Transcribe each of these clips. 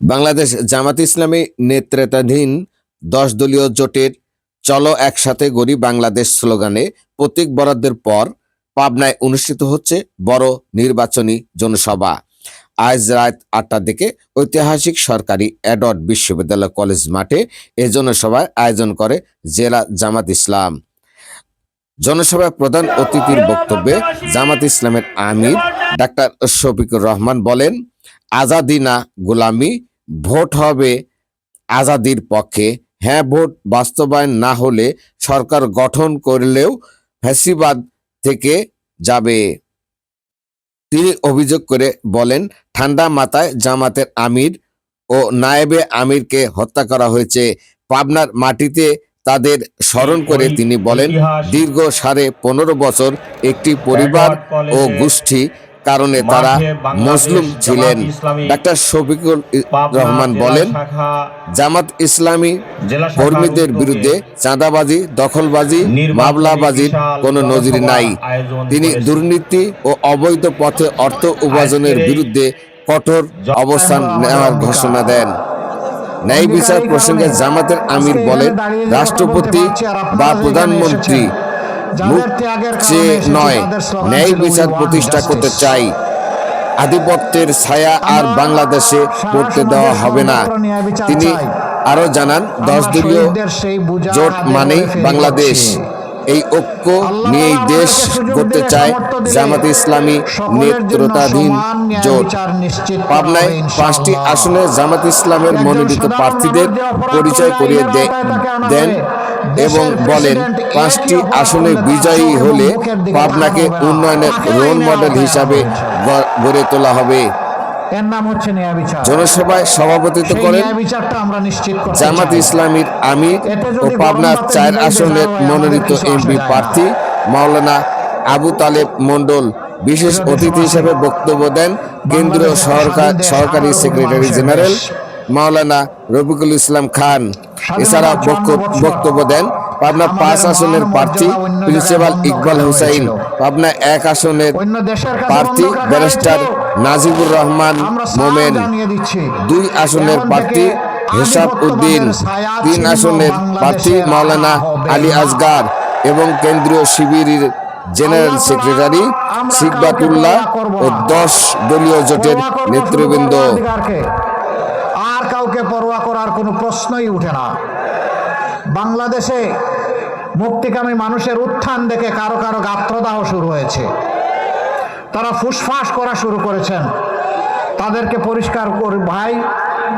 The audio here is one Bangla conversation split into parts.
বাংলাদেশ জামাত ইসলামী নেতৃত্বাধীন দশ দলীয় জোটের চলো একসাথে গড়ি বাংলাদেশ স্লোগানে প্রতীক বরাদ্দের পর পাবনায় অনুষ্ঠিত হচ্ছে বড় নির্বাচনী জনসভা। আজ রাত আটটার দিকে ঐতিহাসিক সরকারি অ্যাডট বিশ্ববিদ্যালয় কলেজ মাঠে এ জনসভায় আয়োজন করে জেলা জামাত ইসলাম। জনসভায় প্রধান অতিথির বক্তব্যে জামাত ইসলামের আমির ডাক্তার শফিকুর রহমান বলেন, আজাদি না গোলামি ভোট হবে আজাদির পক্ষে। হ্যাঁ ভোট বাস্তবায়ন না হলে সরকার গঠন করলেও ফ্যাসিবাদ থেকে যাবে। তিনি অভিযোগ করে বলেন ঠান্ডা মাথায় জামাতের আমির ও নায়েবে আমিরকে হত্যা করা হয়েছে। পাবনার মাটিতে তাদের স্মরণ করে তিনি বলেন দীর্ঘ সাড়ে পনেরো বছর একটি পরিবার ও গোষ্ঠী কারণে তারা মজলুম ছিলেন। ডাক্তার শফিকুল রহমান বলেন জামাত ইসলামী কর্মীদের বিরুদ্ধে চাঁদাবাজি দখলবাজি মামলাবাজির কোনো নজির নাই। তিনি দুর্নীতি ও অবৈধ পথে অর্থ উপার্জনের বিরুদ্ধে কঠোর অবস্থান নেওয়ার ঘোষণা দেন। ন্যায় বিচার প্রসঙ্গে জামাতের আমির বলেন রাষ্ট্রপতি বা প্রধানমন্ত্রী নয় ন্যায় বিচার প্রতিষ্ঠা করতে চাই। আধিপত্যের ছায়া আর বাংলাদেশে পড়তে দেওয়া হবে না। তিনি আরও জানান দশ দলীয় জোট মানেই বাংলাদেশ। এই ঐক্য নিয়েই দেশ করতে চায় জামাত ইসলামী নেতৃত্বাধীন জোট। পাবনায় পাঁচটি আসনে জামাত ইসলামের মনোনীত প্রার্থীদের পরিচয় করিয়ে দে- দেন এবং বলেন পাঁচটি আসনে বিজয়ী হলে পাবনাকে উন্নয়নের রোল মডেল হিসাবে গড়ে তোলা হবে। এর নাম হচ্ছে ন্যায় বিচার জনসভায় সভাপতিত্ব করেন বিচারটা আমরা নিশ্চিত জামাত ইসলামীর আমির ও গণতন্ত্র চার আসনের মনোনীত এমপি। প্রার্থী মাওলানা আবু তালেব মন্ডল বিশেষ অতিথি হিসেবে বক্তব্য দেন কেন্দ্রীয় সরকার কোটি সেক্রেটারি জেনারেল মাওলানা রফিকুল ইসলাম খান। এছাড়া বক্তব্য- দেন পাবনা পাঁচ আসনের প্রার্থী প্রিন্সিপাল ইকবাল হুসাইন। পাবনা এক আসনের প্রার্থী ব্যারিস্টার। নাজিবুর রহমান মোমেন। দুই আসনের প্রার্থী হেসাব উদ্দিন তিন আসনের প্রার্থী মাওলানা আলী না। আসগার এবং কেন্দ্রীয় শিবিরের জেনারেল সেক্রেটারি সিকবাতুল্লাহ ও দশ দলীয় জোটের নেতৃবৃন্দ। আর কাউকে পরোয়া করার কোনো প্রশ্নই উঠে না। বাংলাদেশে মুক্তিকামী মানুষের উত্থান দেখে কারও কারও গাত্রদাহ শুরু হয়েছে। তারা ফুসফাস করা শুরু করেছেন। তাদেরকে পরিষ্কার করি, ভাই,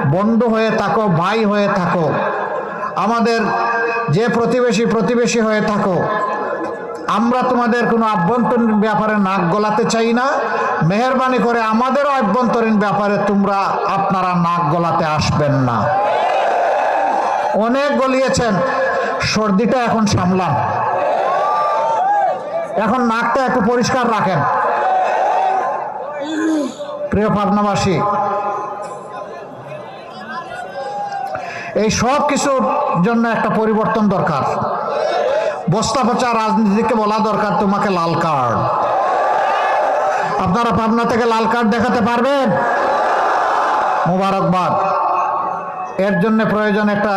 বন্ধু হয়ে থাকো, ভাই হয়ে থাকো। আমাদের যে প্রতিবেশী প্রতিবেশী হয়ে থাকো। আমরা তোমাদের কোনো আভ্যন্তরীণ ব্যাপারে নাক গলাতে চাই না। মেহরবানি করে আমাদেরও আভ্যন্তরীণ ব্যাপারে তোমরা আপনারা নাক গলাতে আসবেন না। অনেক গলিয়েছেন। সর্দিটা এখন সামলান। এখন নাকটা একটু পরিষ্কার রাখেন। প্রিয় পাবনাবাসী এই সব কিছুর জন্য একটা পরিবর্তন দরকার। বস্তা পচা রাজনীতিকে বলা দরকার, তোমাকে লাল কার্ড। আপনারা পাবনা থেকে লাল কার্ড দেখাতে পারবেন? মোবারকবাদ। এর জন্য প্রয়োজন একটা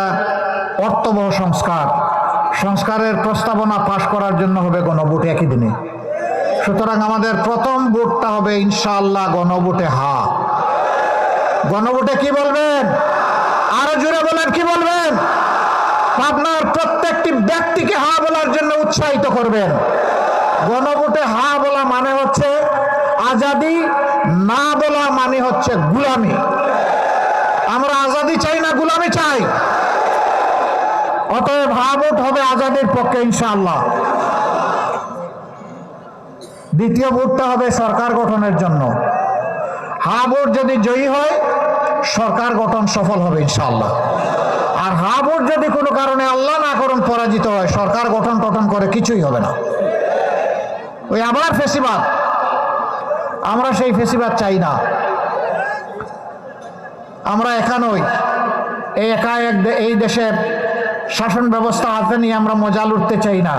অর্থবহ সংস্কার। সংস্কারের প্রস্তাবনা পাশ করার জন্য হবে গণভোট একই দিনে। সুতরাং আমাদের প্রথম ভোটটা হবে ইনশাআল্লাহ গণভোটে হা। গণভোটে কি বলবেন? আরও জোরে বলেন, কি বলবেন? আপনার প্রত্যেকটি ব্যক্তিকে হা বলার জন্য উৎসাহিত করবেন। গণভোটে হা বলা মানে হচ্ছে আজাদি, না বলা মানে হচ্ছে গুলামি। আমরা আজাদি চাই না গুলামি চাই? অতএব হা ভোট হবে আজাদির পক্ষে ইনশাআল্লাহ। দ্বিতীয় ভোটটা হবে সরকার গঠনের জন্য। হা ভোট যদি জয়ী হয়, সরকার গঠন সফল হবে ইনশাআল্লাহ। আর হা ভোট যদি কোনো কারণে আল্লাহ না করুন, পরাজিত হয়, সরকার গঠন টঠন করে কিছুই হবে না। ওই আবার ফেসিবাদ। আমরা সেই ফেসিবাদ চাই না। আমরা এখানই এই একা এক এই দেশের শাসন ব্যবস্থা হাতে নিয়ে আমরা মজা লুটতে চাই না।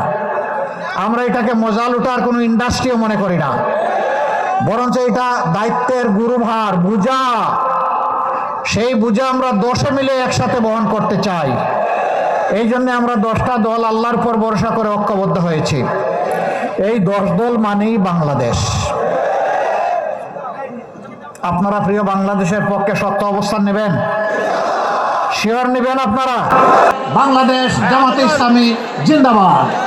আমরা এটাকে মজা লুটার কোনো ইন্ডাস্ট্রিও মনে করি না। বরঞ্চ এটা দায়িত্বের গুরুভার বুঝা সেই বুঝে আমরা দশে মিলে একসাথে বহন করতে চাই। এই জন্য আমরা দশটা দল আল্লাহর পর ভরসা করে ঐক্যবদ্ধ হয়েছি। এই দশ দল মানেই বাংলাদেশ। আপনারা প্রিয় বাংলাদেশের পক্ষে সত্য অবস্থান নেবেন? শিওর নেবেন আপনারা? বাংলাদেশ জামাতে ইসলামী, জিন্দাবাদ।